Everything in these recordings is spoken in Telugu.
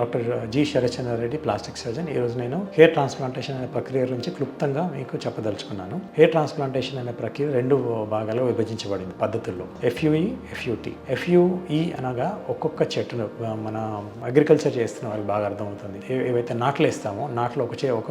Doctor G Sarachandra Reddy plastic surgeon. ఈరోజు నేను హెయిర్ ట్రాన్స్ప్లాంటేషన్ అనే ప్రక్రియ గురించి క్లుప్తంగా మీకు చెప్పదలుచుకున్నాను. హెయిర్ ట్రాన్స్ప్లాంటేషన్ అనే ప్రక్రియ రెండు భాగాలుగా విభజించబడింది పద్ధతుల్లో. ఎఫ్యుఈ ఎఫ్యుటీ. ఎఫ్యుఈ అనగా ఒక్కొక్క చెట్టును మన అగ్రికల్చర్ చేస్తున్న వాళ్ళకి బాగా అర్థమవుతుంది. ఏవైతే నాట్లు వేస్తామో నాట్లు ఒక చే ఒక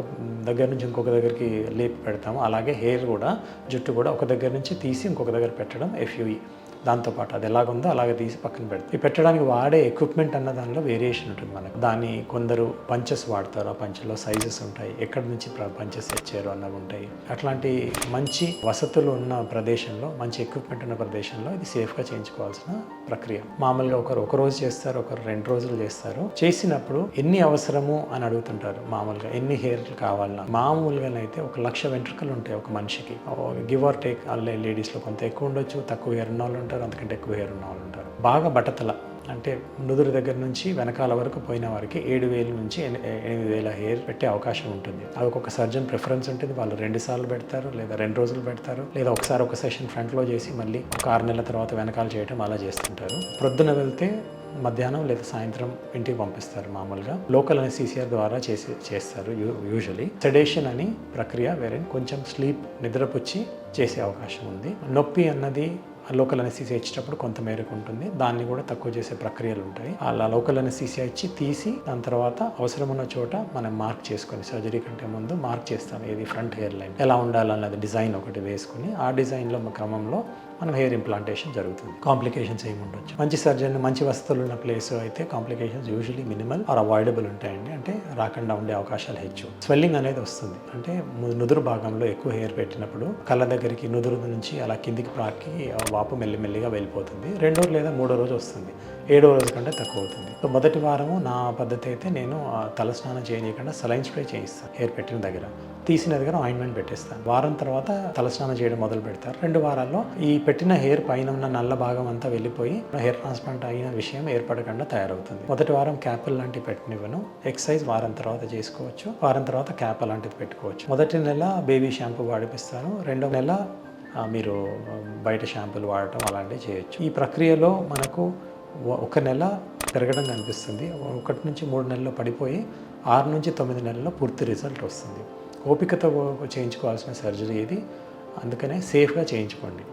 దగ్గర నుంచి ఇంకొక దగ్గరికి లేపి పెడతామో అలాగే హెయిర్ కూడా జుట్టు కూడా ఒక దగ్గర నుంచి తీసి ఇంకొక దగ్గర పెట్టడం ఎఫ్యుఈ. దాంతోపాటు అది ఎలాగుందో అలాగే తీసి పక్కన పెడతాం. ఈ పెట్టడానికి వాడే ఎక్విప్మెంట్ అన్న దానిలో వేరియేషన్ ఉంటుంది మనకు. దాన్ని కొందరు పంచెస్ వాడతారు. ఆ పంచెలో సైజెస్ ఉంటాయి. ఎక్కడి నుంచి పంచెస్ తెచ్చారు అన్నవి ఉంటాయి. అట్లాంటి మంచి వసతులు ఉన్న ప్రదేశంలో మంచి ఎక్విప్మెంట్ ఉన్న ప్రదేశంలో ఇది సేఫ్గా చేయించుకోవాల్సిన ప్రక్రియ. మామూలుగా ఒకరు ఒక రోజు చేస్తారు ఒకరు రెండు రోజులు చేస్తారు. చేసినప్పుడు ఎన్ని అవసరము అని అడుగుతుంటారు మామూలుగా. ఎన్ని హెయిర్లు కావాలన్నా. మామూలుగానైతే ఒక లక్ష వెంట్రుకలు ఉంటాయి ఒక మనిషికి. గివ్ ఆర్ టేక్ లేడీస్లో కొంత ఎక్కువ ఉండొచ్చు తక్కువ హెయిర్ ఉన్న వాళ్ళు ఉంటారు అంతకంటే ఎక్కువ హెయిర్ ఉన్న వాళ్ళు ఉంటారు. బాగా బట్టతల అంటే నుదురు దగ్గర నుంచి వెనకాల వరకు పోయిన వారికి ఏడు వేలు నుంచి ఎనిమిది వేల హెయిర్ పెట్టే అవకాశం ఉంటుంది. అది ఒక్కొక్క సర్జన్ ప్రిఫరెన్స్ ఉంటుంది. వాళ్ళు రెండు సార్లు పెడతారు లేదా రెండు రోజులు పెడతారు లేదా ఒకసారి ఒక సెషన్ ఫ్రంట్లో చేసి మళ్ళీ ఒక ఆరు నెలల తర్వాత వెనకాల చేయడం అలా చేస్తుంటారు. ప్రొద్దున వెళ్తే మధ్యాహ్నం లేదా సాయంత్రం ఇంటికి పంపిస్తారు మామూలుగా. లోకల్ అనే సీసీఆర్ ద్వారా చేసి చేస్తారు యూజువలీ. సెడేషన్ అని ప్రక్రియ వేరే కొంచెం స్లీప్ నిద్రపుచ్చి చేసే అవకాశం ఉంది. నొప్పి అన్నది లోకల్ అనసీసీ ఇచ్చేటప్పుడు కొంత మేరకు ఉంటుంది. దాన్ని కూడా తక్కువ చేసే ప్రక్రియలు ఉంటాయి. అలా లోకల్ అనసీసీ ఇచ్చి తీసి దాని తర్వాత అవసరం ఉన్న చోట మనం మార్క్ చేసుకొని సర్జరీ కంటే ముందు మార్క్ చేస్తాం. ఏది ఫ్రంట్ హెయిర్ లైన్. ఎలా ఉండాలన్నది డిజైన్ ఒకటి వేసుకుని ఆ డిజైన్లో క్రమంలో మనం హెయిర్ ఇంప్లాంటేషన్ జరుగుతుంది. కాంప్లికేషన్స్ ఏమి ఉండొచ్చు. మంచి సర్జన్ మంచి వసతులు ఉన్న ప్లేస్ అయితే complications usually minimal or avoidable ఉంటాయండి. అంటే రాకుండా ఉండే అవకాశాలు హెచ్చు. స్వెల్లింగ్ అనేది వస్తుంది. అంటే నుదురు భాగంలో ఎక్కువ హెయిర్ పెట్టినప్పుడు కళ్ళ దగ్గరికి నుదురు నుంచి అలా కిందికి ప్రాకి ఆ వాపు మెల్లిమెల్లిగా వెళ్ళిపోతుంది. రెండో లేదా మూడో రోజు వస్తుంది. ఏడో రోజు కంటే తక్కువ అవుతుంది. సో మొదటి వారము నా పద్ధతి అయితే నేను తల తలస్నానం చేయనీయకుండా సలైన్ స్ప్రే చేయిస్తాను హెయిర్ పెట్టిన దగ్గర. తీసిన దగ్గర ఆయింట్మెంట్ పెట్టేస్తాను. వారం తర్వాత తలస్నానం చేయడం మొదలు పెడతారు. రెండు వారాల్లో ఈ పెట్టిన హెయిర్ పైన ఉన్న నల్ల భాగం అంతా వెళ్ళిపోయి హెయిర్ ట్రాన్స్ప్లాంట్ అయిన విషయం ఏర్పడకుండా తయారవుతుంది. మొదటి వారం క్యాపల్ లాంటివి పెట్టనివ్వను. ఎక్సర్సైజ్ వారం తర్వాత చేసుకోవచ్చు. వారం తర్వాత క్యాప్ లాంటిది పెట్టుకోవచ్చు. మొదటి నెల బేబీ షాంపూ వాడిపిస్తాను. రెండో నెల మీరు బయట షాంపూలు వాడటం అలాంటివి చేయొచ్చు. ఈ ప్రక్రియలో మనకు ఒక నెల పెరగడం కనిపిస్తుంది. ఒకటి నుంచి మూడు నెలల్లో పడిపోయి ఆరు నుంచి తొమ్మిది నెలల్లో పూర్తి రిజల్ట్ వస్తుంది. ఓపికతో చేయించుకోవాల్సిన సర్జరీ ఇది. అందుకనే సేఫ్గా చేయించుకోండి.